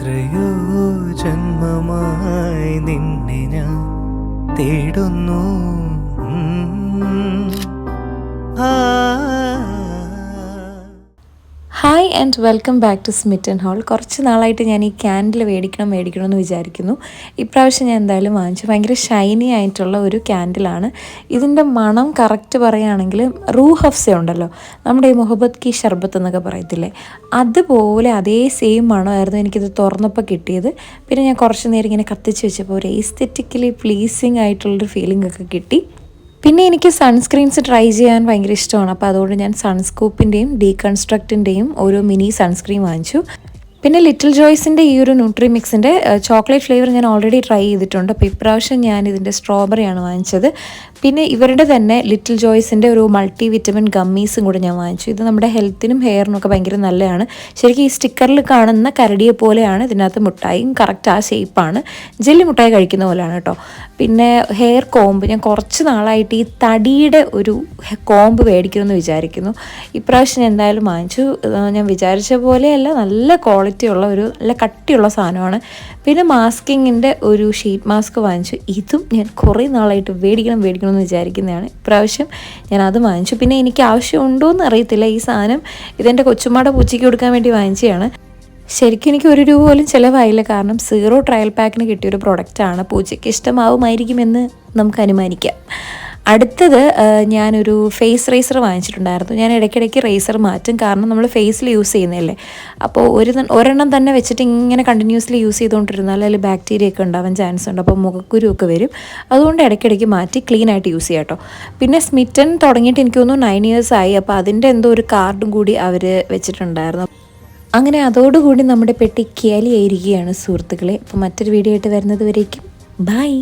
എത്രയോ ജന്മമായി നിന്നെ ഞാൻ തേടുന്നു. And welcome back to smitten hall കുറച്ച് നാളായിട്ട് ഞാൻ ഈ ക്യാൻഡിൽ മേടിക്കണം മേടിക്കണം എന്ന് വിചാരിക്കുന്നു. ഇപ്രാവശ്യം ഞാൻ എന്തായാലും വാങ്ങിച്ചു. ഭയങ്കര ഷൈനി ആയിട്ടുള്ള ഒരു ക്യാൻഡിലാണ് ഇതിന്റെ മണം കറക്റ്റ് പറയുകയാണെങ്കിൽ റൂ ഹഫ്സ ഉണ്ടല്ലോ. നമ്മുടെ ഈ മുഹബത്ത് കി ഷർബത്ത് എന്നൊക്കെ പറയത്തില്ലേ? അതുപോലെ അതേ സെയിം മണമായിരുന്നു എനിക്കിത് തുറന്നപ്പോൾ കിട്ടിയത്. പിന്നെ ഞാൻ കുറച്ച് നേരം ഇങ്ങനെ കത്തിച്ച് വെച്ചപ്പോൾ ഒരു എസ്തെറ്റിക്കലി പ്ലീസിങ് ആയിട്ടുള്ളൊരു ഫീലിംഗ് ഒക്കെ കിട്ടി. പിന്നെ എനിക്ക് സൺസ്ക്രീൻസ് ട്രൈ ചെയ്യാൻ ഭയങ്കര ഇഷ്ടമാണ്. അപ്പോൾ അതുകൊണ്ട് ഞാൻ സൺസ്കൂപ്പിന്റെയും ഡീകൺസ്ട്രക്റ്റിന്റെയും ഓരോ മിനി സൺസ്ക്രീൻ വാങ്ങിച്ചു. പിന്നെ ലിറ്റിൽ ജോയ്സിന്റെ ഈ ഒരു ന്യൂട്രി മിക്സിന്റെ ചോക്ലേറ്റ് ഫ്ലേവർ ഞാൻ ഓൾറെഡി ട്രൈ ചെയ്തിട്ടുണ്ട്. അപ്പോൾ ഇപ്രാവശ്യം ഞാൻ ഇതിന്റെ സ്ട്രോബെറിയാണ് വാങ്ങിച്ചത്. പിന്നെ ഇവരുടെ തന്നെ ലിറ്റിൽ ജോയ്സിന്റെ ഒരു മൾട്ടി വിറ്റമിൻ ഗമ്മീസും കൂടെ ഞാൻ വാങ്ങിച്ചു. ഇത് നമ്മുടെ ഹെൽത്തിനും ഹെയറിനും ഒക്കെ ഭയങ്കര നല്ലതാണ്. ശരിക്കും ഈ സ്റ്റിക്കറിൽ കാണുന്ന കരടിയെ പോലെയാണ് ഇതിനകത്ത് മുട്ടായും കറക്റ്റ് ആ ഷേപ്പാണ് ജെല്ലി മുട്ടായി കഴിക്കുന്ന പോലെയാണ് കേട്ടോ. പിന്നെ ഹെയർ കോമ്പ് ഞാൻ കുറച്ച് നാളായിട്ട് ഈ തടിയുടെ ഒരു കോമ്പ് മേടിക്കണമെന്ന് വിചാരിക്കുന്നു. ഇപ്രാവശ്യം ഞാൻ എന്തായാലും വാങ്ങിച്ചു. ഞാൻ വിചാരിച്ച പോലെയല്ല നല്ല ക്വാളിറ്റി ഉള്ള ഒരു നല്ല കട്ടിയുള്ള സാധനമാണ്. പിന്നെ മാസ്കിങ്ങിന്റെ ഒരു ഷീറ്റ് മാസ്ക് വാങ്ങിച്ചു. ഇതും ഞാൻ കുറേ നാളായിട്ട് മേടിക്കണം മേടിക്കണം എന്ന് വിചാരിക്കുന്നതാണ്. ഇപ്രാവശ്യം ഞാൻ അത് വാങ്ങിച്ചു. പിന്നെ എനിക്ക് ആവശ്യമുണ്ടോ എന്ന് അറിയത്തില്ല. ഈ സാധനം ഇതെന്റെ കൊച്ചുമ്മയുടെ പൂച്ചയ്ക്ക് കൊടുക്കാൻ വേണ്ടി വാങ്ങിച്ചതാണ്. ശരിക്കും എനിക്ക് ഒരു രൂപ പോലും ചിലവായില്ല. കാരണം സീറോ ട്രയൽ പാക്കിന് കിട്ടിയൊരു പ്രൊഡക്റ്റാണ് പൂച്ചയ്ക്ക് ഇഷ്ടമാവുമായിരിക്കുമെന്ന് നമുക്ക് അനുമാനിക്കാം. അടുത്തത് ഞാനൊരു ഫേസ് റേസർ വാങ്ങിച്ചിട്ടുണ്ടായിരുന്നു. ഞാൻ ഇടയ്ക്കിടയ്ക്ക് റേസർ മാറ്റും. കാരണം നമ്മൾ ഫേസിൽ യൂസ് ചെയ്യുന്നതല്ലേ. അപ്പോൾ ഒരു ഒരെണ്ണം തന്നെ വെച്ചിട്ട് ഇങ്ങനെ കണ്ടിന്യൂസ്ലി യൂസ് ചെയ്തുകൊണ്ടിരുന്നാൽ അതിൽ ബാക്ടീരിയ ഒക്കെ ഉണ്ടാവാൻ ചാൻസ് ഉണ്ട്. അപ്പോൾ മുഖക്കുരു ഒക്കെ വരും. അതുകൊണ്ട് ഇടയ്ക്കിടയ്ക്ക് മാറ്റി ക്ലീൻ ആയിട്ട് യൂസ് ചെയ്യാം കേട്ടോ പിന്നെ സ്മിറ്റൻ തുടങ്ങിയിട്ട് എനിക്ക് തോന്നുന്നു നയൻ ഇയേഴ്സ് ആയി. അപ്പോൾ അതിന്റെ എന്തോ ഒരു കാർഡും കൂടി അവർ വെച്ചിട്ടുണ്ടായിരുന്നു. അങ്ങനെ അതോടുകൂടി നമ്മുടെ പെട്ടി കേലിയായിരിക്കുകയാണ് സുഹൃത്തുക്കളെ. അപ്പോൾ മറ്റൊരു വീഡിയോ ആയിട്ട് വരുന്നത് വരേക്കും. ബൈ